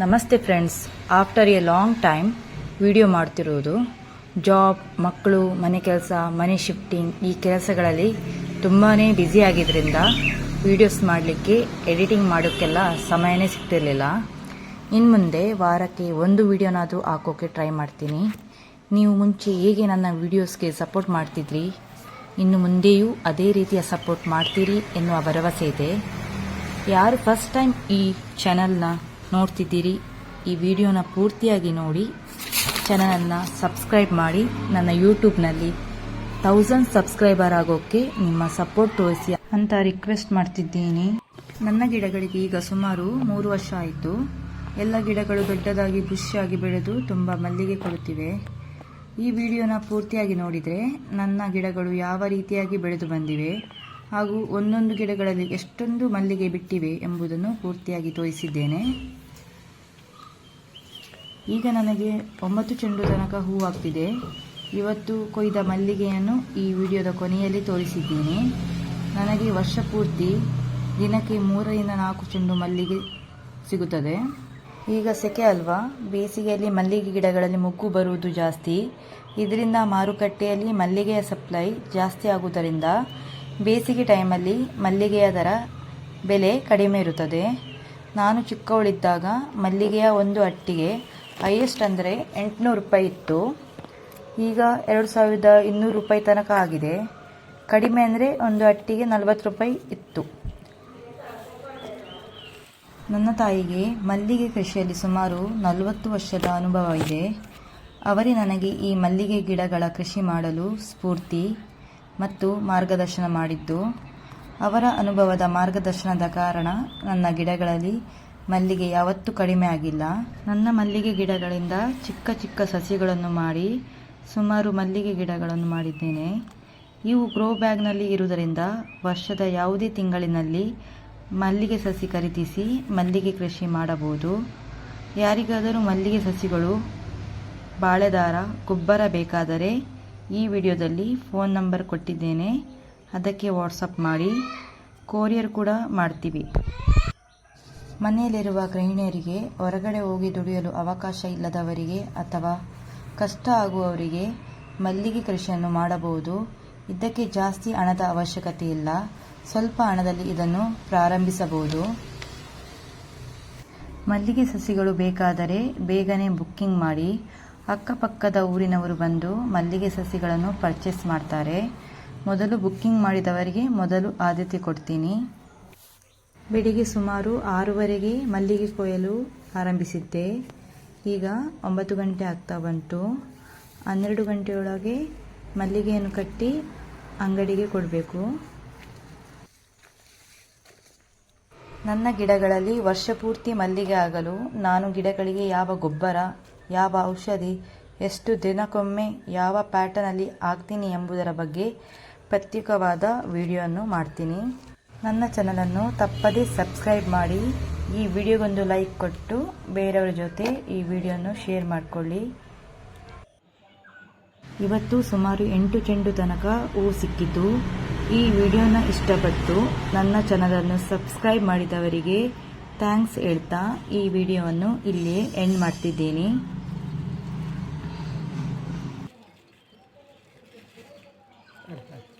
ನಮಸ್ತೆ friends. After a long time video ಮಾಡ್ತಿರೋದು. Job ಮಕ್ಕಳು, ಮನೆ ಕೆಲಸ, ಮನೆ ಶಿಫ್ಟಿಂಗ್ ಈ ಕೆಲಸಗಳಲ್ಲಿ ತುಂಬಾ ಬ್ಯುಸಿ ಆಗಿದ್ದರಿಂದ ವೀಡಿಯೋಸ್ ಮಾಡಲಿಕ್ಕೆ ಎಡಿಟಿಂಗ್ ಮಾಡೋಕ್ಕೆಲ್ಲ ಸಮಯನೇ ಸಿಗ್ತಿರಲಿಲ್ಲ. ಇನ್ನು ಮುಂದೆ ವಾರಕ್ಕೆ ಒಂದು ವಿಡಿಯೋನಾದರೂ ಹಾಕೋಕ್ಕೆ ಟ್ರೈ ಮಾಡ್ತೀನಿ. ನೀವು ಮುಂಚೆ ಹೇಗೆ ನನ್ನ ವೀಡಿಯೋಸ್ಗೆ ಸಪೋರ್ಟ್ ಮಾಡ್ತಿದ್ರಿ? ಇನ್ನು ಮುಂದೆಯೂ ಅದೇ ರೀತಿಯ ಸಪೋರ್ಟ್ ಮಾಡ್ತೀರಿ ಎನ್ನುವ ಭರವಸೆ ಇದೆ. ಯಾರು ಫಸ್ಟ್ ಟೈಮ್ ಈ ಚಾನಲ್ನ ನೋಡ್ತಿದ್ದೀರಿ. ಈ ವಿಡಿಯೋನ ಪೂರ್ತಿಯಾಗಿ ನೋಡಿ, ಚಾನಲನ್ನು ಸಬ್ಸ್ಕ್ರೈಬ್ ಮಾಡಿ, ನನ್ನ ಯೂಟ್ಯೂಬ್ನಲ್ಲಿ ತೌಸಂಡ್ ಸಬ್ಸ್ಕ್ರೈಬರ್ ಆಗೋಕ್ಕೆ ನಿಮ್ಮ ಸಪೋರ್ಟ್ ತೋರಿಸಿ ಅಂತ ರಿಕ್ವೆಸ್ಟ್ ಮಾಡ್ತಿದ್ದೀನಿ. ನನ್ನ ಗಿಡಗಳಿಗೆ ಈಗ ಸುಮಾರು ಮೂರು ವರ್ಷ ಆಯಿತು. ಎಲ್ಲ ಗಿಡಗಳು ದೊಡ್ಡದಾಗಿ ಖುಷಿಯಾಗಿ ಬೆಳೆದು ತುಂಬ ಮಲ್ಲಿಗೆ ಕೊಡುತ್ತಿವೆ. ಈ ವಿಡಿಯೋನ ಪೂರ್ತಿಯಾಗಿ ನೋಡಿದರೆ ನನ್ನ ಗಿಡಗಳು ಯಾವ ರೀತಿಯಾಗಿ ಬೆಳೆದು ಬಂದಿವೆ? ಹಾಗೂ ಒಂದೊಂದು ಗಿಡಗಳಲ್ಲಿ ಎಷ್ಟೊಂದು ಮಲ್ಲಿಗೆ ಬಿಟ್ಟಿವೆ ಎಂಬುದನ್ನು ಪೂರ್ತಿಯಾಗಿ ತೋರಿಸಿದ್ದೇನೆ. ಈಗ ನನಗೆ ಒಂಬತ್ತು ಚೆಂಡು ತನಕ ಹೂವಾಗ್ತಿದೆ ಇವತ್ತು ಕೊಯ್ದ ಮಲ್ಲಿಗೆಯನ್ನು ಈ ವಿಡಿಯೋದ ಕೊನೆಯಲ್ಲಿ ತೋರಿಸಿದ್ದೀನಿ. ನನಗೆ ವರ್ಷ ಪೂರ್ತಿ ದಿನಕ್ಕೆ ಮೂರರಿಂದ ನಾಲ್ಕು ಚೆಂಡು ಮಲ್ಲಿಗೆ ಸಿಗುತ್ತದೆ. ಈಗ ಸೆಕೆ ಅಲ್ವಾ? ಬೇಸಿಗೆಯಲ್ಲಿ ಮಲ್ಲಿಗೆ ಗಿಡಗಳಲ್ಲಿ ಮೊಗ್ಗು ಬರುವುದು ಜಾಸ್ತಿ. ಇದರಿಂದ ಮಾರುಕಟ್ಟೆಯಲ್ಲಿ ಮಲ್ಲಿಗೆಯ ಸಪ್ಲೈ ಜಾಸ್ತಿ ಆಗುವುದರಿಂದ ಬೇಸಿಗೆ ಟೈಮಲ್ಲಿ ಮಲ್ಲಿಗೆಯ ದರ ಬೆಲೆ ಕಡಿಮೆ ಇರುತ್ತದೆ. ನಾನು ಚಿಕ್ಕವಳಿದ್ದಾಗ ಮಲ್ಲಿಗೆಯ ಒಂದು ಅಟ್ಟಿಗೆ ಹೈಯೆಸ್ಟ್ ಅಂದರೆ ಎಂಟುನೂರು ರೂಪಾಯಿ ಇತ್ತು. ಈಗ ಎರಡು ಸಾವಿರದ ಇನ್ನೂರು ರೂಪಾಯಿ ತನಕ ಆಗಿದೆ. ಕಡಿಮೆ ಅಂದರೆ ಒಂದು ಅಟ್ಟಿಗೆ ನಲವತ್ತು ರೂಪಾಯಿ ಇತ್ತು. ನನ್ನ ತಾಯಿಗೆ ಮಲ್ಲಿಗೆ ಕೃಷಿಯಲ್ಲಿ ಸುಮಾರು ನಲವತ್ತು ವರ್ಷದ ಅನುಭವ ಇದೆ. ಅವರೇ ನನಗೆ ಈ ಮಲ್ಲಿಗೆ ಗಿಡಗಳ ಕೃಷಿ ಮಾಡಲು ಸ್ಫೂರ್ತಿ ಮತ್ತು ಮಾರ್ಗದರ್ಶನ ಮಾಡಿದ್ದು. ಅವರ ಅನುಭವದ ಮಾರ್ಗದರ್ಶನದ ಕಾರಣ ನನ್ನ ಗಿಡಗಳಲ್ಲಿ ಮಲ್ಲಿಗೆ ಯಾವತ್ತೂ ಕಡಿಮೆ ಆಗಿಲ್ಲ. ನನ್ನ ಮಲ್ಲಿಗೆ ಗಿಡಗಳಿಂದ ಚಿಕ್ಕ ಚಿಕ್ಕ ಸಸಿಗಳನ್ನು ಮಾಡಿ ಸುಮಾರು ಮಲ್ಲಿಗೆ ಗಿಡಗಳನ್ನು ಮಾಡಿದ್ದೇನೆ. ಇವು ಗ್ರೋ ಬ್ಯಾಗ್ನಲ್ಲಿ ಇರುವುದರಿಂದ ವರ್ಷದ ಯಾವುದೇ ತಿಂಗಳಿನಲ್ಲಿ ಮಲ್ಲಿಗೆ ಸಸಿ ಖರೀದಿಸಿ ಮಲ್ಲಿಗೆ ಕೃಷಿ ಮಾಡಬಹುದು. ಯಾರಿಗಾದರೂ ಮಲ್ಲಿಗೆ ಸಸಿಗಳು, ಬಾಳೆದಾರ, ಗೊಬ್ಬರ ಬೇಕಾದರೆ ಈ ವಿಡಿಯೋದಲ್ಲಿ ಫೋನ್ ನಂಬರ್ ಕೊಟ್ಟಿದ್ದೇನೆ. ಅದಕ್ಕೆ ವಾಟ್ಸಪ್ ಮಾಡಿ. ಕೊರಿಯರ್ ಕೂಡ ಮಾಡ್ತೀವಿ. ಮನೆಯಲ್ಲಿರುವ ಗೃಹಿಣಿಯರಿಗೆ ಹೊರಗಡೆ ಹೋಗಿ ದುಡಿಯಲು ಅವಕಾಶ ಇಲ್ಲದವರಿಗೆ ಅಥವಾ ಕಷ್ಟ ಆಗುವವರಿಗೆ ಮಲ್ಲಿಗೆ ಕೃಷಿಯನ್ನು ಮಾಡಬಹುದು. ಇದಕ್ಕೆ ಜಾಸ್ತಿ ಹಣದ ಅವಶ್ಯಕತೆ ಇಲ್ಲ. ಸ್ವಲ್ಪ ಹಣದಲ್ಲಿ ಇದನ್ನು ಪ್ರಾರಂಭಿಸಬಹುದು. ಮಲ್ಲಿಗೆ ಸಸಿಗಳು ಬೇಕಾದರೆ ಬೇಗನೆ ಬುಕ್ಕಿಂಗ್ ಮಾಡಿ. ಅಕ್ಕಪಕ್ಕದ ಊರಿನವರು ಬಂದು ಮಲ್ಲಿಗೆ ಸಸಿಗಳನ್ನು ಪರ್ಚೇಸ್ ಮಾಡ್ತಾರೆ. ಮೊದಲು ಬುಕ್ಕಿಂಗ್ ಮಾಡಿದವರಿಗೆ ಮೊದಲು ಆದ್ಯತೆ ಕೊಡ್ತೀನಿ. ಬೆಳಿಗ್ಗೆ ಸುಮಾರು ಆರೂವರೆಗೆ ಮಲ್ಲಿಗೆ ಕೊಯ್ಯಲು ಆರಂಭಿಸಿದ್ದೆ. ಈಗ ಒಂಬತ್ತು ಗಂಟೆ ಆಗ್ತಾ ಬಂತು. ಹನ್ನೆರಡು ಗಂಟೆಯೊಳಗೆ ಮಲ್ಲಿಗೆಯನ್ನು ಕಟ್ಟಿ ಅಂಗಡಿಗೆ ಕೊಡಬೇಕು. ನನ್ನ ಗಿಡಗಳಲ್ಲಿ ವರ್ಷಪೂರ್ತಿ ಮಲ್ಲಿಗೆ ಆಗಲು ನಾನು ಗಿಡಗಳಿಗೆ ಯಾವ ಗೊಬ್ಬರ ಯಾವ ಔಷಧಿ ಎಷ್ಟು ದಿನಕ್ಕೊಮ್ಮೆ ಯಾವ ಪ್ಯಾಟರ್ನಲ್ಲಿ ಹಾಕ್ತೀನಿ ಎಂಬುದರ ಬಗ್ಗೆ ಪ್ರತ್ಯೇಕವಾದ ವಿಡಿಯೋವನ್ನು ಮಾಡ್ತೀನಿ. ನನ್ನ ಚಾನಲನ್ನು ತಪ್ಪದೇ ಸಬ್ಸ್ಕ್ರೈಬ್ ಮಾಡಿ, ಈ ವಿಡಿಯೋಗೊಂದು ಲೈಕ್ ಕೊಟ್ಟು ಬೇರೆಯವರ ಜೊತೆ ಈ ವಿಡಿಯೋನು ಶೇರ್ ಮಾಡಿಕೊಳ್ಳಿ. ಇವತ್ತು ಸುಮಾರು ಎಂಟು ಚೆಂಡು ತನಕ ಹೂವು ಸಿಕ್ಕಿತು ಈ ವಿಡಿಯೋನ ಇಷ್ಟಪಟ್ಟು ನನ್ನ ಚಾನಲನ್ನು ಸಬ್ಸ್ಕ್ರೈಬ್ ಮಾಡಿದವರಿಗೆ ಥ್ಯಾಂಕ್ಸ್ ಹೇಳ್ತಾ ಈ ವಿಡಿಯೋವನ್ನು ಇಲ್ಲಿಯೇ ಎಂಡ್ ಮಾಡ್ತಿದ್ದೀನಿ. Okay.